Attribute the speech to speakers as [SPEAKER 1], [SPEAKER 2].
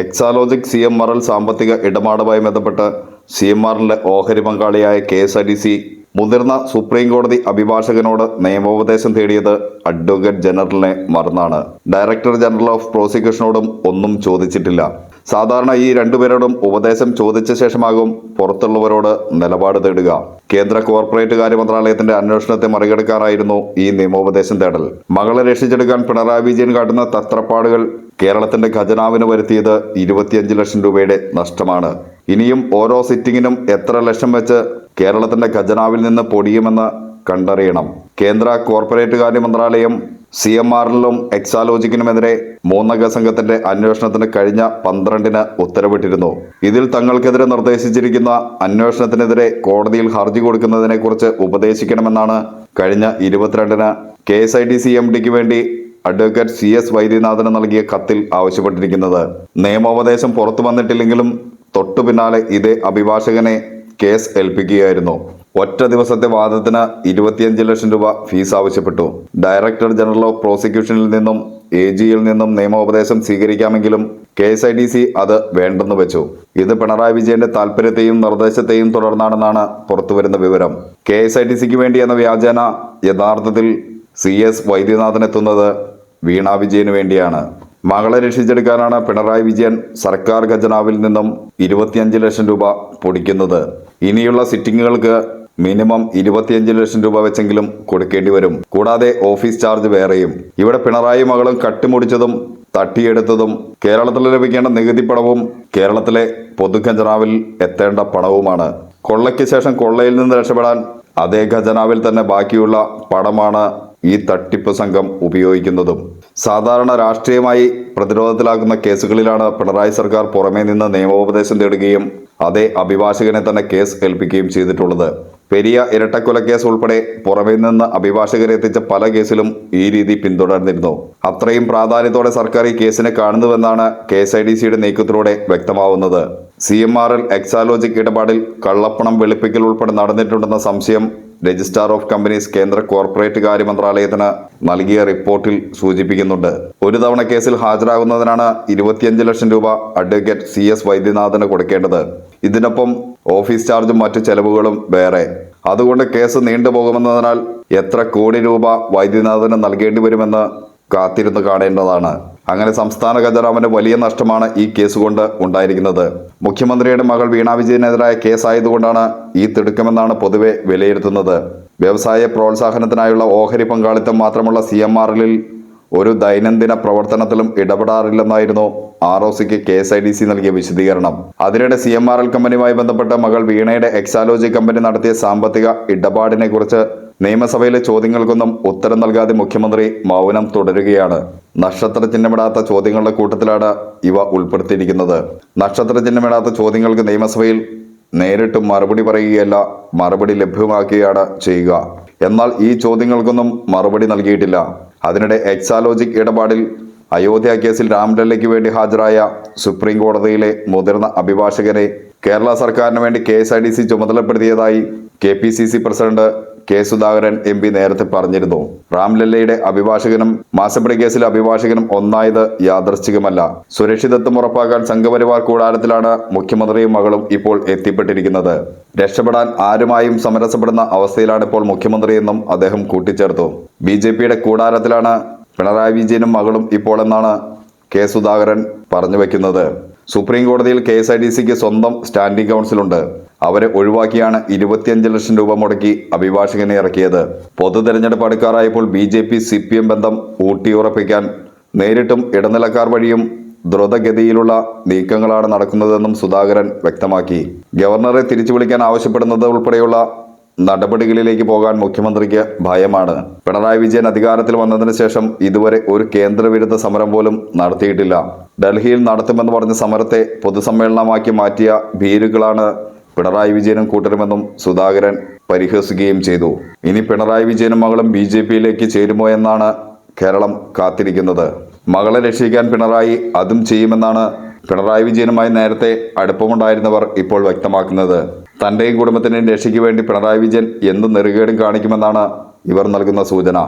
[SPEAKER 1] Exalogic C M R L സാമ്പത്തിക ഇടപാടുമായി ബന്ധപ്പെട്ട് സി എം ആറിന്റെ ഓഹരി പങ്കാളിയായ K S R D C മുതിർന്ന സുപ്രീം കോടതി അഭിഭാഷകനോട് നിയമോപദേശം തേടിയത് അഡ്വക്കേറ്റ് ജനറലിനെ മറന്നാണ്. ഡയറക്ടർ ജനറൽ ഓഫ് പ്രോസിക്യൂഷനോടും ഒന്നും ചോദിച്ചിട്ടില്ല. സാധാരണ ഈ രണ്ടുപേരോടും ഉപദേശം ചോദിച്ച ശേഷമാകും പുറത്തുള്ളവരോട് നിലപാട് തേടുക. കേന്ദ്ര കോർപ്പറേറ്റ് കാര്യ മന്ത്രാലയത്തിന്റെ അന്വേഷണത്തെ മറികടക്കാനായിരുന്നു ഈ നിയമോപദേശം തേടൽ. മകളെ രക്ഷിച്ചെടുക്കാൻ പിണറായി വിജയൻ കാട്ടുന്ന തത്രപ്പാടുകൾ കേരളത്തിന്റെ ഖജനാവിന് വരുത്തിയത് ഇരുപത്തിയഞ്ച് ലക്ഷം രൂപയുടെ നഷ്ടമാണ്. ഇനിയും ഓരോ സിറ്റിങ്ങിനും എത്ര ലക്ഷം വെച്ച് കേരളത്തിന്റെ ഖജനാവിൽ നിന്ന് പൊടിയുമെന്ന് കണ്ടറിയണം. കേന്ദ്ര കോർപ്പറേറ്റ് കാര്യ മന്ത്രാലയം സി എം ആറിലും എക്സാലോജിക്കിനുമെതിരെ മൂന്നംഗ സംഘത്തിന്റെ അന്വേഷണത്തിന് കഴിഞ്ഞ പന്ത്രണ്ടിന് ഉത്തരവിട്ടിരുന്നു. ഇതിൽ തങ്ങൾക്കെതിരെ നിർദ്ദേശിച്ചിരിക്കുന്ന അന്വേഷണത്തിനെതിരെ കോടതിയിൽ ഹർജി കൊടുക്കുന്നതിനെക്കുറിച്ച് ഉപദേശിക്കണമെന്നാണ് കഴിഞ്ഞ ഇരുപത്തിരണ്ടിന് K S I T C M ഡിക്ക് വേണ്ടി അഡ്വക്കേറ്റ് സി എസ് വൈദ്യനാഥന് നൽകിയ കത്തിൽ ആവശ്യപ്പെട്ടിരിക്കുന്നത്. നിയമോപദേശം പുറത്തു വന്നിട്ടില്ലെങ്കിലും തൊട്ടു പിന്നാലെ ഇതേ അഭിഭാഷകനെ കേസ് ഏൽപ്പിക്കുകയായിരുന്നു. ഒറ്റ ദിവസത്തെ വാദത്തിന് ഇരുപത്തിയഞ്ച് ലക്ഷം രൂപ ഫീസ് ആവശ്യപ്പെട്ടു. ഡയറക്ടർ ജനറൽ ഓഫ് പ്രോസിക്യൂഷനിൽ നിന്നും എ ജിയിൽ നിന്നും നിയമോപദേശം സ്വീകരിക്കാമെങ്കിലും K S I D C അത് വേണ്ടെന്ന് വെച്ചു. ഇത് പിണറായി വിജയന്റെ താല്പര്യത്തെയും നിർദ്ദേശത്തെയും തുടർന്നാണെന്നാണ് പുറത്തുവരുന്ന വിവരം. കെ എസ് ഐ ഡി സിക്ക് വേണ്ടി എന്ന വ്യാജേന യഥാർത്ഥത്തിൽ സി എസ് വൈദ്യനാഥൻ എത്തുന്നത് വീണ വിജയന് വേണ്ടിയാണ്. മകളെ രക്ഷിച്ചെടുക്കാനാണ് പിണറായി വിജയൻ സർക്കാർ ഖജനാവിൽ നിന്നും ഇരുപത്തിയഞ്ച് ലക്ഷം രൂപ പൊടിക്കുന്നത്. ഇനിയുള്ള സിറ്റിങ്ങുകൾക്ക് മിനിമം ഇരുപത്തിയഞ്ച് ലക്ഷം രൂപ വെച്ചെങ്കിലും കൊടുക്കേണ്ടി വരും. കൂടാതെ ഓഫീസ് ചാർജ് വേറെയും. ഇവിടെ പിണറായി മകളും കട്ടിമുടിച്ചതും തട്ടിയെടുത്തതും കേരളത്തിൽ ലഭിക്കേണ്ട നികുതി പണവും കേരളത്തിലെ പൊതു ഖജനാവിൽ എത്തേണ്ട പണവുമാണ്. കൊള്ളയ്ക്ക് ശേഷം കൊള്ളയിൽ നിന്ന് രക്ഷപ്പെടാൻ അതേ ഖജനാവിൽ തന്നെ ബാക്കിയുള്ള പണമാണ് ഈ തട്ടിപ്പ് സംഘം ഉപയോഗിക്കുന്നതും സാധാരണ രാഷ്ട്രീയമായി പ്രതിരോധത്തിലാക്കുന്ന കേസുകളിലാണ് പിണറായി സർക്കാർ പുറമേ നിന്ന് നിയമോപദേശം തേടുകയും അതേ അഭിഭാഷകനെ തന്നെ കേസ് ഏൽപ്പിക്കുകയും ചെയ്തിട്ടുള്ളത്. പെരിയ ഇരട്ടക്കൊലക്കേസ് ഉൾപ്പെടെ പുറമേ നിന്ന് അഭിഭാഷകരെ എത്തിച്ച പല കേസിലും ഈ രീതി പിന്തുടർന്നിരുന്നു. അത്രയും പ്രാധാന്യത്തോടെ സർക്കാർ ഈ കേസിനെ കാണുന്നുവെന്നാണ് കെ എസ് ഐ ഡി സിയുടെ നീക്കത്തിലൂടെ വ്യക്തമാവുന്നത്. C M R L Exalogic ഇടപാടിൽ കള്ളപ്പണം വെളുപ്പിക്കൽ ഉൾപ്പെടെ നടന്നിട്ടുണ്ടെന്ന സംശയം രജിസ്ട്രാർ ഓഫ് കമ്പനീസ് കേന്ദ്ര കോർപ്പറേറ്റ് കാര്യ മന്ത്രാലയത്തിന് നൽകിയ റിപ്പോർട്ടിൽ സൂചിപ്പിക്കുന്നുണ്ട്. ഒരു തവണ കേസിൽ ഹാജരാകുന്നതിനാണ് ഇരുപത്തിയഞ്ച് ലക്ഷം രൂപ അഡ്വക്കേറ്റ് സി എസ് വൈദ്യനാഥന് കൊടുക്കേണ്ടത്. ഇതിനൊപ്പം ഓഫീസ് ചാർജും മറ്റു ചെലവുകളും വേറെ. അതുകൊണ്ട് കേസ് നീണ്ടുപോകുമെന്നതിനാൽ എത്ര കോടി രൂപ വൈദ്യനാഥന് നൽകേണ്ടി വരുമെന്ന് കാത്തിരുന്ന് കാണേണ്ടതാണ്. അങ്ങനെ സംസ്ഥാന ഖജനാവിന് വലിയ നഷ്ടമാണ് ഈ കേസ് കൊണ്ട് ഉണ്ടായിരിക്കുന്നത്. മുഖ്യമന്ത്രിയുടെ മകൾ വീണ വിജയനെതിരായ കേസായതുകൊണ്ടാണ് ഈ തിടുക്കമെന്നാണ് പൊതുവെ വിലയിരുത്തുന്നത്. വ്യവസായ പ്രോത്സാഹനത്തിനായുള്ള ഓഹരി പങ്കാളിത്തം മാത്രമുള്ള സി എം ഒരു ദൈനംദിന പ്രവർത്തനത്തിലും ഇടപെടാറില്ലെന്നായിരുന്നു ആർ ഒ സിക്ക് K S I D C നൽകിയ വിശദീകരണം. അതിനിടെ സി എം ആർ എൽ കമ്പനിയുമായി ബന്ധപ്പെട്ട മകൾ വീണയുടെ എക്സാലോജി കമ്പനി നടത്തിയ സാമ്പത്തിക ഇടപാടിനെ കുറിച്ച് നിയമസഭയിലെ ചോദ്യങ്ങൾക്കൊന്നും ഉത്തരം നൽകാതെ മുഖ്യമന്ത്രി മൗനം തുടരുകയാണ്. നക്ഷത്ര ചിഹ്നമിടാത്ത ചോദ്യങ്ങളുടെ കൂട്ടത്തിലാണ് ഇവ ഉൾപ്പെടുത്തിയിരിക്കുന്നത്. നക്ഷത്ര ചിഹ്നമിടാത്ത ചോദ്യങ്ങൾക്ക് നിയമസഭയിൽ നേരിട്ട് മറുപടി പറയുകയല്ല മറുപടി ലഭ്യമാക്കുകയാണ് ചെയ്യുക. എന്നാൽ ഈ ചോദ്യങ്ങൾക്കൊന്നും മറുപടി നൽകിയിട്ടില്ല. അതിനിടെ എക്സാലോജിക് ഇടപാടിൽ അയോധ്യ കേസിൽ രാംലല്ലയ്ക്ക് വേണ്ടി ഹാജരായ സുപ്രീം കോടതിയിലെ മുതിർന്ന അഭിഭാഷകരെ കേരള സർക്കാരിന് വേണ്ടി K S I D C ചുമതലപ്പെടുത്തിയതായി K P C C president K Sudhakaran M P നേരത്തെ പറഞ്ഞിരുന്നു. റാംലല്ലയുടെ അഭിഭാഷകനും മാസപ്പടി കേസിലെ അഭിഭാഷകനും ഒന്നായത് യാദർച്ഛികമല്ല സുരക്ഷിതത്വം ഉറപ്പാക്കാൻ സംഘപരിവാർ കൂടാരത്തിലാണ് മുഖ്യമന്ത്രിയും മകളും ഇപ്പോൾ എത്തിപ്പെട്ടിരിക്കുന്നത്. രക്ഷപ്പെടാൻ ആരുമായും സമരസപ്പെടുന്ന അവസ്ഥയിലാണ് ഇപ്പോൾ മുഖ്യമന്ത്രിയെന്നും അദ്ദേഹം കൂട്ടിച്ചേർത്തു. ബി ജെ പിയുടെ കൂടാരത്തിലാണ് പിണറായി വിജയനും മകളും ഇപ്പോൾ എന്നാണ് കെ സുധാകരൻ പറഞ്ഞു വെക്കുന്നത്. സുപ്രീം കോടതിയിൽ കെ എസ് ഐ ഡി സിക്ക് സ്വന്തം സ്റ്റാൻഡിംഗ് കൗൺസിലുണ്ട്. അവരെ ഒഴിവാക്കിയാണ് ഇരുപത്തിയഞ്ച് ലക്ഷം രൂപ മുടക്കി അഭിഭാഷകനെ ഇറക്കിയത്. പൊതു തെരഞ്ഞെടുപ്പ് അടുക്കാറായപ്പോൾ B J P C P M ബന്ധം ഊട്ടിയുറപ്പിക്കാൻ നേരിട്ടും ഇടനിലക്കാർ വഴിയും ദ്രുതഗതിയിലുള്ള നീക്കങ്ങളാണ് നടക്കുന്നതെന്നും സുധാകരൻ വ്യക്തമാക്കി. ഗവർണറെ തിരിച്ചു വിളിക്കാൻ ആവശ്യപ്പെടുന്നത് ഉൾപ്പെടെയുള്ള നടപടികളിലേക്ക് പോകാൻ മുഖ്യമന്ത്രിക്ക് ഭയമാണ്. പിണറായി വിജയൻ അധികാരത്തിൽ വന്നതിന് ശേഷം ഇതുവരെ ഒരു കേന്ദ്രവിരുദ്ധ സമരം പോലും നടത്തിയിട്ടില്ല. ഡൽഹിയിൽ നടത്തുമെന്ന് പറഞ്ഞ സമരത്തെ പൊതുസമ്മേളനമാക്കി മാറ്റിയ ഭീരുക്കളാണ് പിണറായി വിജയനും കൂട്ടരുമെന്നും സുധാകരൻ പരിഹസിക്കുകയും ചെയ്തു. ഇനി പിണറായി വിജയനും മകളും ബി ജെ പിയിലേക്ക് ചേരുമോ എന്നാണ് കേരളം കാത്തിരിക്കുന്നത്. മകളെ രക്ഷിക്കാൻ പിണറായി അതും ചെയ്യുമെന്നാണ് പിണറായി വിജയനുമായി നേരത്തെ അടുപ്പമുണ്ടായിരുന്നവർ ഇപ്പോൾ വ്യക്തമാക്കുന്നത്. തന്റെയും കുടുംബത്തിന്റെയും രക്ഷയ്ക്ക് വേണ്ടി പിണറായി വിജയൻ എന്ത് നെറുകേടും കാണിക്കുമെന്നാണ് ഇവർ നൽകുന്ന സൂചന.